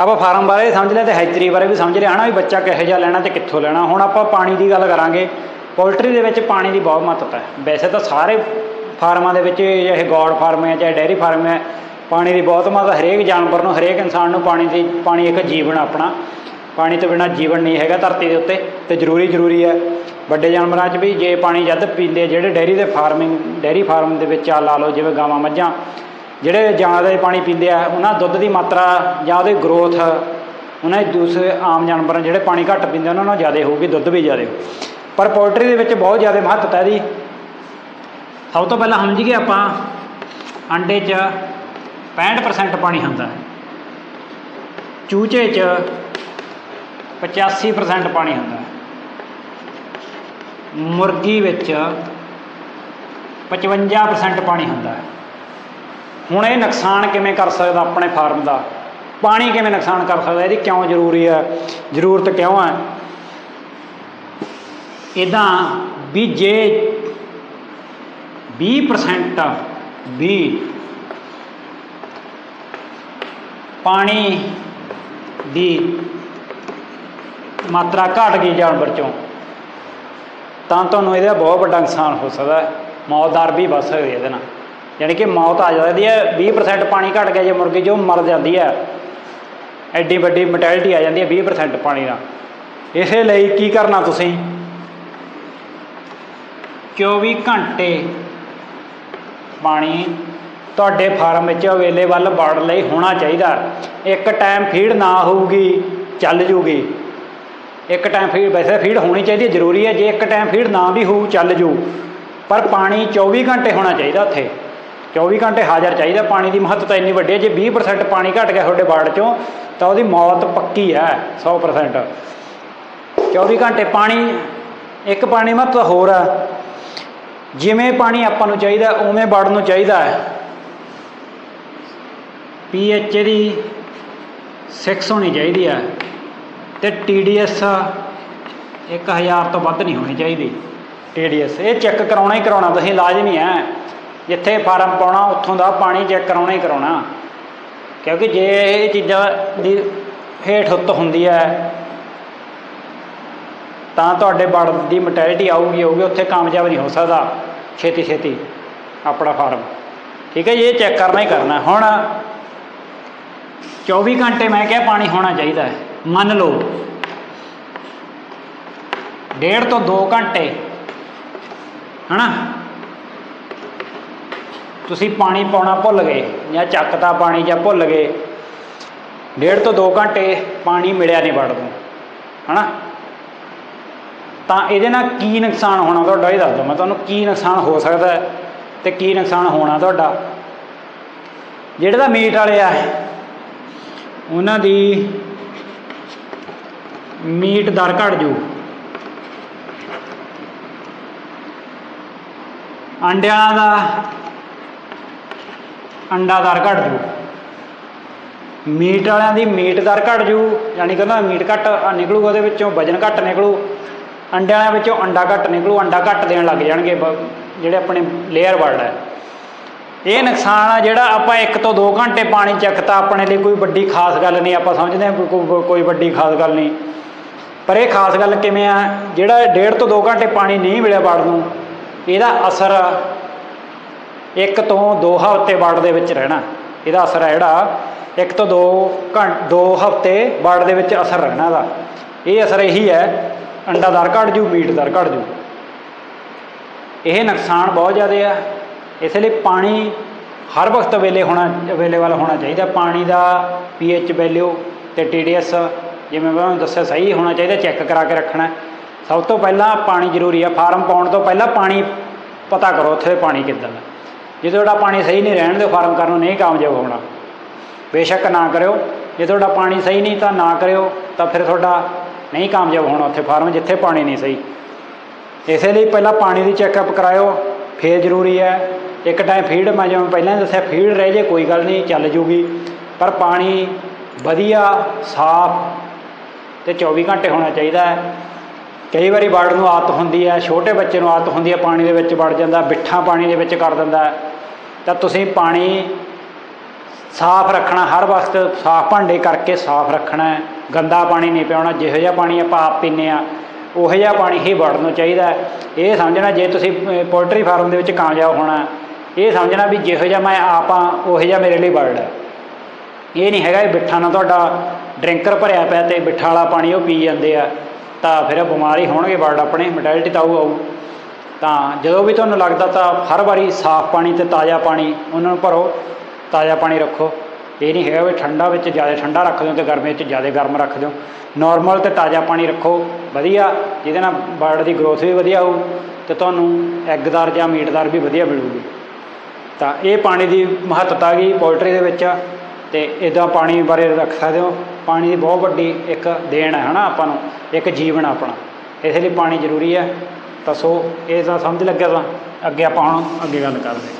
ਆਪਾਂ ਫਾਰਮ ਬਾਰੇ ਸਮਝ ਲਿਆ ਤੇ ਹੈਚਰੀ ਬਾਰੇ ਵੀ ਸਮਝ ਲਿਆ। ਹਨਾ ਵੀ ਬੱਚਾ ਕਿਹੋ ਜਿਹਾ ਲੈਣਾ ਤੇ ਕਿੱਥੋਂ ਲੈਣਾ। ਹੁਣ ਆਪਾਂ ਪਾਣੀ ਦੀ ਗੱਲ ਕਰਾਂਗੇ। ਪੋਲਟਰੀ ਦੇ ਵਿੱਚ ਪਾਣੀ ਦੀ ਬਹੁਤ ਮਹੱਤਤਾ ਹੈ। ਵੈਸੇ ਤਾਂ ਸਾਰੇ ਫਾਰਮਾਂ ਦੇ ਵਿੱਚ ਚਾਹੇ ਗੌਡ ਫਾਰਮ ਹੈ, ਚਾਹੇ ਡੈਰੀ ਫਾਰਮ ਹੈ, ਪਾਣੀ ਦੀ ਬਹੁਤ ਮਹੱਤਤਾ ਹਰੇਕ ਜਾਨਵਰ ਨੂੰ, ਹਰੇਕ ਇਨਸਾਨ ਨੂੰ ਪਾਣੀ ਦੀ, ਪਾਣੀ ਇੱਕ ਜੀਵਨ ਆਪਣਾ। ਪਾਣੀ ਤੋਂ ਬਿਨਾ ਜੀਵਨ ਨਹੀਂ ਹੈਗਾ ਧਰਤੀ ਦੇ ਉੱਤੇ। ਤੇ ਜ਼ਰੂਰੀ ਜ਼ਰੂਰੀ ਹੈ। ਵੱਡੇ ਜਾਨਵਰਾਂ 'ਚ ਵੀ ਜੇ ਪਾਣੀ ਜਦ ਪੀਂਦੇ ਜਿਹੜੇ ਡੈਰੀ ਦੇ ਫਾਰਮਿੰਗ ਡੈਰੀ ਫਾਰਮ ਦੇ ਵਿੱਚ ਆ, ਲਾ ਲਓ, ਜਿਵੇਂ ਗਾਵਾਂ, ਮੱਝਾਂ ਜਿਹੜੇ ਜ਼ਿਆਦਾ ਪਾਣੀ ਪੀਂਦੇ ਆ, ਉਹਨਾਂ ਦੁੱਧ ਦੀ ਮਾਤਰਾ ਜਾਂ ਉਹਦੀ ਗਰੋਥ ਉਹਨਾਂ ਦੇ ਦੂਸਰੇ ਆਮ ਜਾਨਵਰਾਂ ਜਿਹੜੇ ਪਾਣੀ ਘੱਟ ਪੀਂਦੇ ਉਹਨਾਂ ਨਾਲੋਂ ਜ਼ਿਆਦਾ ਹੋਊਗੀ, ਦੁੱਧ ਵੀ ਜ਼ਿਆਦਾ ਹੋਊ। ਪਰ ਪੋਲਟਰੀ ਦੇ ਵਿੱਚ ਬਹੁਤ ਜ਼ਿਆਦਾ ਮਹੱਤਤਾ ਇਹਦੀ ਸਭ ਤੋਂ ਪਹਿਲਾਂ ਸਮਝੀਏ ਆਪਾਂ, ਅੰਡੇ 'ਚ 65% ਪਾਣੀ ਹੁੰਦਾ ਚੂਚੇ 'ਚ 85% ਪਾਣੀ ਹੁੰਦਾ ਮੁਰਗੀ ਵਿੱਚ 55% ਪਾਣੀ ਹੁੰਦਾ ਹੈ। ਹੁਣ ਇਹ ਨੁਕਸਾਨ ਕਿਵੇਂ ਕਰ ਸਕਦਾ ਆਪਣੇ ਫਾਰਮ ਦਾ? ਪਾਣੀ ਕਿਵੇਂ ਨੁਕਸਾਨ ਕਰ ਸਕਦਾ? ਇਹਦੀ ਕਿਉਂ ਜ਼ਰੂਰੀ ਹੈ? ਜ਼ਰੂਰਤ ਕਿਉਂ ਹੈ? ਇਦਾਂ ਵੀ ਜੇ 20% ਵੀ ਪਾਣੀ ਦੀ ਮਾਤਰਾ ਘਟ ਗਈ ਜਾਨਵਰ ਚੋਂ, ਤਾਂ ਤੁਹਾਨੂੰ ਇਹਦਾ ਬਹੁਤ ਵੱਡਾ ਨੁਕਸਾਨ ਹੋ ਸਕਦਾ ਹੈ। ਮੌਤ ਦਰ ਵੀ ਵੱਧ ਸਕਦੀ ਇਹਦੇ ਨਾਲ। ਯਾਨੀ ਕਿ ਮੌਤ ਆ ਜਾਂਦੀ ਹੈ 20% ਪਾਣੀ ਘਟ ਗਿਆ ਜੇ ਮੁਰਗੀ ਜੋ ਮਰ ਜਾਂਦੀ ਹੈ। ਐਡੀ ਵੱਡੀ ਮੋਰਟੈਲਿਟੀ ਆ ਜਾਂਦੀ ਹੈ 20% ਪਾਣੀ ਨਾਲ। ਇਸੇ ਲਈ ਕੀ ਕਰਨਾ ਤੁਸੀਂ? 24 ਘੰਟੇ ਪਾਣੀ ਤੁਹਾਡੇ ਫਾਰਮ ਵਿੱਚ ਅਵੇਲੇਬਲ ਵੜ ਲਈ ਹੋਣਾ ਚਾਹੀਦਾ। ਇੱਕ ਟਾਈਮ ਫੀਡ ਨਾ ਹੋਊਗੀ, ਚੱਲ ਜੂਗੀ। ਇੱਕ ਟਾਈਮ ਫੀਡ ਵੈਸੇ ਫੀਡ ਹੋਣੀ ਚਾਹੀਦੀ ਜ਼ਰੂਰੀ ਹੈ। ਜੇ ਇੱਕ ਟਾਈਮ ਫੀਡ ਨਾ ਵੀ ਹੋਊ, ਚੱਲ ਜੂ। ਪਰ ਪਾਣੀ 24 ਘੰਟੇ ਹੋਣਾ ਚਾਹੀਦਾ ਉੱਥੇ। 24 ਘੰਟੇ ਹਾਜ਼ਰ ਚਾਹੀਦਾ, ਪਾਣੀ ਦੀ ਮਹੱਤਤਾ ਇੰਨੀ ਵੱਡੀ ਹੈ, ਜੇ 20% ਪਾਣੀ ਘਟ ਗਿਆ ਤੁਹਾਡੇ ਬਾੜ ਚੋਂ, ਤਾਂ ਉਹਦੀ ਮੌਤ ਪੱਕੀ ਹੈ 100% 24 ਘੰਟੇ ਪਾਣੀ, ਇੱਕ ਪਾਣੀ ਮਹੱਤਵ ਹੋਰ ਹੈ। ਜਿਵੇਂ ਪਾਣੀ ਆਪਾਂ ਨੂੰ ਚਾਹੀਦਾ, ਉਵੇਂ ਬਾੜ ਨੂੰ ਚਾਹੀਦਾ ਹੈ। ਪੀਐਚ ਦੀ 6 ਹੋਣੀ ਚਾਹੀਦੀ ਹੈ ਤੇ TDS 1000 ਤੋਂ ਵੱਧ ਨਹੀਂ ਹੋਣੀ ਚਾਹੀਦੀ। TDS ਇਹ ਚੈੱਕ ਕਰਾਉਣਾ ਹੀ ਕਰਾਉਣਾ, ਤੁਸੀਂ ਲਾਜ਼ਮੀ ਹੈ। ਜਿੱਥੇ ਫਾਰਮ ਪਾਉਣਾ, ਉੱਥੋਂ ਦਾ ਪਾਣੀ ਚੈੱਕ ਕਰਾਉਣਾ ਹੀ ਕਰਾਉਣਾ। ਕਿਉਂਕਿ ਜੇ ਇਹ ਚੀਜ਼ਾਂ ਦੀ ਹੇਠ ਉੱਤ ਹੁੰਦੀ ਹੈ, ਤਾਂ ਤੁਹਾਡੇ ਬੜ ਦੀ ਮੈਂਟੈਲਿਟੀ ਆਊਗੀ ਹੋਊਗੀ ਉੱਥੇ ਕਾਮਯਾਬ ਨਹੀਂ ਹੋ ਸਕਦਾ। ਛੇਤੀ ਛੇਤੀ ਆਪਣਾ ਫਾਰਮ। ਠੀਕ ਹੈ ਜੀ, ਇਹ ਚੈੱਕ ਕਰਨਾ ਹੀ ਕਰਨਾ। ਹੁਣ 24 ਘੰਟੇ ਮੈਂ ਕਿਹਾ ਪਾਣੀ ਹੋਣਾ ਚਾਹੀਦਾ ਹੈ। ਮੰਨ ਲਓ, ਡੇਢ ਤੋਂ 2 ਘੰਟੇ, ਹਨਾ? ਤੁਸੀਂ ਪਾਣੀ ਪਾਉਣਾ ਭੁੱਲ ਗਏ ਜਾਂ ਚੱਕਤਾ ਪਾਣੀ ਜਾਂ ਭੁੱਲ ਗਏ, ਡੇਢ ਤੋਂ 2 ਘੰਟੇ ਪਾਣੀ ਮਿਲਿਆ ਨਹੀਂ ਵੜ ਤੋਂ, ਹਨਾ? ਤਾਂ ਇਹਦੇ ਨਾਲ ਕੀ ਨੁਕਸਾਨ ਹੋਣਾ ਤੁਹਾਡਾ, ਇਹ ਦੱਸ ਦਿਓ, ਮੈਂ ਤੁਹਾਨੂੰ ਕੀ ਨੁਕਸਾਨ ਹੋ ਸਕਦਾ ਹੈ ਤੇ ਕੀ ਨੁਕਸਾਨ ਹੋਣਾ ਤੁਹਾਡਾ। ਜਿਹੜੇ ਤਾਂ ਮੀਟ ਵਾਲੇ ਆ, ਉਹਨਾਂ ਦੀ ਮੀਟ ਦਰ ਘਟ ਜੂ। ਅੰਡਿਆਂ ਦਾ ਅੰਡਾ ਦਰ ਘਟ ਜੂ। ਮੀਟ ਵਾਲਿਆਂ ਦੀ ਮੀਟ ਦਰ ਘਟ ਜੂ, ਯਾਨੀ ਕਿ ਉਹਨਾਂ ਮੀਟ ਘੱਟ ਨਿਕਲੂਗਾ ਉਹਦੇ ਵਿੱਚੋਂ ਵਜਨ ਘੱਟ ਨਿਕਲੂ। ਅੰਡਿਆਂ ਵਾਲਿਆਂ ਵਿੱਚੋਂ ਅੰਡਾ ਘੱਟ ਨਿਕਲੂ, ਅੰਡਾ ਘੱਟ ਦੇਣ ਲੱਗ ਜਾਣਗੇ, ਬ- ਜਿਹੜੇ ਆਪਣੇ ਲੇਅਰ ਵਰਡ ਹੈ ਇਹ ਨੁਕਸਾਨ ਆ ਜਿਹੜਾ ਆਪਾਂ 1 ਤੋਂ 2 ਘੰਟੇ ਪਾਣੀ ਚੱਕਤਾ, ਆਪਣੇ ਲਈ ਕੋਈ ਵੱਡੀ ਖਾਸ ਗੱਲ ਨਹੀਂ, ਆਪਾਂ ਸਮਝਦੇ ਹਾਂ ਕੋਈ- ਵੱਡੀ ਖਾਸ ਗੱਲ ਨਹੀਂ। ਪਰ ਇਹ ਖਾਸ ਗੱਲ ਕਿਵੇਂ ਆ? ਜਿਹੜਾ ਡੇਢ ਤੋਂ 2 ਘੰਟੇ ਪਾਣੀ ਨਹੀਂ ਮਿਲਿਆ ਵੜ ਨੂੰ, ਇਹਦਾ ਅਸਰ ਇੱਕ ਤੋਂ 2 ਹਫ਼ਤੇ ਵੜ ਦੇ ਵਿੱਚ ਰਹਿਣਾ। ਇਹਦਾ ਅਸਰ ਹੈ ਜਿਹੜਾ ਇੱਕ ਤੋਂ 2 ਘੰਟ 2 ਹਫ਼ਤੇ ਵੜ ਦੇ ਵਿੱਚ ਅਸਰ ਰਹਿਣਾ ਦਾ। ਇਹ ਅਸਰ ਇਹੀ ਹੈ, ਅੰਡਾ ਦਰ ਘਟ ਜੂ, ਮੀਟ ਦਰ ਘਟ ਜੂ। ਇਹ ਨੁਕਸਾਨ ਬਹੁਤ ਜ਼ਿਆਦਾ ਆ। ਇਸ ਲਈ ਪਾਣੀ ਹਰ ਵਕਤ ਅਵੇਲੇ ਹੋਣਾ, ਅਵੇਲੇਬਲ ਹੋਣਾ ਚਾਹੀਦਾ। ਪਾਣੀ ਦਾ ਪੀਐਚ ਵੈਲਿਊ ਤੇ TDS ਜਿਵੇਂ ਮੈਂ ਤੁਹਾਨੂੰ ਦੱਸਿਆ, ਸਹੀ ਹੋਣਾ ਚਾਹੀਦਾ, ਚੈੱਕ ਕਰਾ ਕੇ ਰੱਖਣਾ। ਸਭ ਤੋਂ ਪਹਿਲਾਂ ਪਾਣੀ ਜ਼ਰੂਰੀ ਆ। ਫਾਰਮ ਪਾਉਣ ਤੋਂ ਪਹਿਲਾਂ ਪਾਣੀ ਪਤਾ ਕਰੋ, ਉੱਥੇ ਪਾਣੀ ਕਿੱਦਾਂ ਦਾ। ਜੇ ਤੁਹਾਡਾ ਪਾਣੀ ਸਹੀ ਨਹੀਂ ਰਹਿਣ ਦਿਓ, ਫਾਰਮ ਕਰਨ ਨੂੰ ਨਹੀਂ ਕਾਮਯਾਬ ਹੋਣਾ। ਬੇਸ਼ੱਕ ਨਾ ਕਰਿਓ। ਜੇ ਤੁਹਾਡਾ ਪਾਣੀ ਸਹੀ ਨਹੀਂ ਤਾਂ ਨਾ ਕਰਿਓ, ਤਾਂ ਫਿਰ ਤੁਹਾਡਾ ਨਹੀਂ ਕਾਮਯਾਬ ਹੋਣਾ ਉੱਥੇ ਫਾਰਮ ਜਿੱਥੇ ਪਾਣੀ ਨਹੀਂ ਸਹੀ। ਇਸੇ ਲਈ ਪਹਿਲਾਂ ਪਾਣੀ ਦੀ ਚੈੱਕਅਪ ਕਰਾਇਓ, ਫੇਰ ਜ਼ਰੂਰੀ ਹੈ, ਇੱਕ ਟਾਈਮ ਫੀਡ ਮੈਂ ਜਿਵੇਂ ਪਹਿਲਾਂ ਦੱਸਿਆ ਫੀਡ ਰਹਿ ਜੇ, ਕੋਈ ਗੱਲ ਨਹੀਂ, ਚੱਲ ਜੂਗੀ। ਪਰ ਪਾਣੀ ਵਧੀਆ, ਸਾਫ਼ ਤੇ 24 ਘੰਟੇ ਹੋਣਾ ਚਾਹੀਦਾ ਹੈ। ਕਈ ਵਾਰੀ ਵੜ ਨੂੰ ਆਦਤ ਹੁੰਦੀ ਹੈ, ਛੋਟੇ ਬੱਚੇ ਨੂੰ ਆਦਤ ਹੁੰਦੀ ਹੈ, ਪਾਣੀ ਦੇ ਵਿੱਚ ਵੜ ਜਾਂਦਾ ਬਿੱਠਾ ਪਾਣੀ ਦੇ ਵਿੱਚ ਕਰ ਦਿੰਦਾ ਤਾਂ ਤੁਸੀਂ ਪਾਣੀ ਸਾਫ਼ ਰੱਖਣਾ, ਹਰ ਵਕਤ ਸਾਫ਼ ਭਾਂਡੇ ਕਰਕੇ ਸਾਫ਼ ਰੱਖਣਾ ਗੰਦਾ ਪਾਣੀ ਨਹੀਂ ਪਿਆਉਣਾ, ਜਿਹੋ ਜਿਹਾ ਪਾਣੀ ਆਪਾਂ ਆਪ ਪੀਂਦੇ ਆ ਉਹੋ ਜਿਹਾ ਪਾਣੀ ਹੀ ਵੜਨ ਚਾਹੀਦਾ ਇਹ ਸਮਝਣਾ, ਜੇ ਤੁਸੀਂ ਪੋਲਟਰੀ ਫਾਰਮ ਦੇ ਵਿੱਚ ਕਾਮਯਾਬ ਹੋਣਾ ਇਹ ਸਮਝਣਾ ਵੀ ਜਿਹੋ ਜਿਹਾ ਮੈਂ ਆਪ ਆ ਉਹੋ ਜਿਹਾ ਮੇਰੇ ਲਈ ਵਰਡ ਹੈ। ਇਹ ਨਹੀਂ ਹੈਗਾ ਇਹ ਬਿੱਠਾ ਨਾਲ ਤੁਹਾਡਾ ਡਰਿੰਕਰ ਭਰਿਆ ਪਿਆ ਤੇ ਬਿੱਠਾ ਵਾਲਾ ਪਾਣੀ ਉਹ ਪੀ ਜਾਂਦੇ ਆ। ਤਾਂ ਫਿਰ ਬਿਮਾਰੀ ਹੋਣਗੇ ਵਰਡ ਆਪਣੇ ਮੈਟੈਲਿਟੀ ਤਾਂ ਆਊ ਆਊ। ਤਾਂ ਜਦੋਂ ਵੀ ਤੁਹਾਨੂੰ ਲੱਗਦਾ ਤਾਂ ਹਰ ਵਾਰੀ ਸਾਫ਼ ਪਾਣੀ ਤੇ ਤਾਜ਼ਾ ਪਾਣੀ, ਉਹਨਾਂ ਨੂੰ ਭਰੋ, ਤਾਜ਼ਾ ਪਾਣੀ ਰੱਖੋ। ਇਹ ਨਹੀਂ ਹੈਗਾ ਵੀ ਠੰਡਾ ਵਿੱਚ ਜ਼ਿਆਦਾ ਠੰਡਾ ਰੱਖ ਦਿਓ ਤੇ ਗਰਮੀ ਵਿੱਚ ਜ਼ਿਆਦਾ ਗਰਮ ਰੱਖ ਦਿਓ। ਨਾਰਮਲ ਤੇ ਤਾਜ਼ਾ ਪਾਣੀ ਰੱਖੋ, ਵਧੀਆ, ਜਿਹਦੇ ਨਾਲ ਬਰਡ ਦੀ ਗਰੋਥ ਵੀ ਵਧੀਆ ਹੋਊ ਤੇ ਤੁਹਾਨੂੰ ਐਗਦਾਰ ਜਾਂ ਮੀਟਦਾਰ ਵੀ ਵਧੀਆ ਮਿਲੂਗੀ। ਤਾਂ ਇਹ ਪਾਣੀ ਦੀ ਮਹੱਤਤਾ ਗਈ ਪੋਲਟਰੀ ਦੇ ਵਿੱਚ। ਤੇ ਇਦਾਂ ਪਾਣੀ ਬਾਰੇ ਰੱਖ ਸਕਦੇ ਹੋ। ਪਾਣੀ ਦੀ ਬਹੁਤ ਵੱਡੀ ਇੱਕ ਦੇਣ ਹੈ ਹਨਾ ਆਪਾਂ ਨੂੰ, ਇੱਕ ਜੀਵਨ ਆਪਣਾ। ਇਸ ਲਈ ਪਾਣੀ ਜ਼ਰੂਰੀ ਹੈ। ਤਾਂ ਸੋ, ਇਹ ਤਾਂ ਸਮਝ ਲੱਗਿਆ ਤਾਂ ਅੱਗੇ ਆਪਾਂ ਹੁਣ ਅੱਗੇ ਗੱਲ ਕਰਦੇ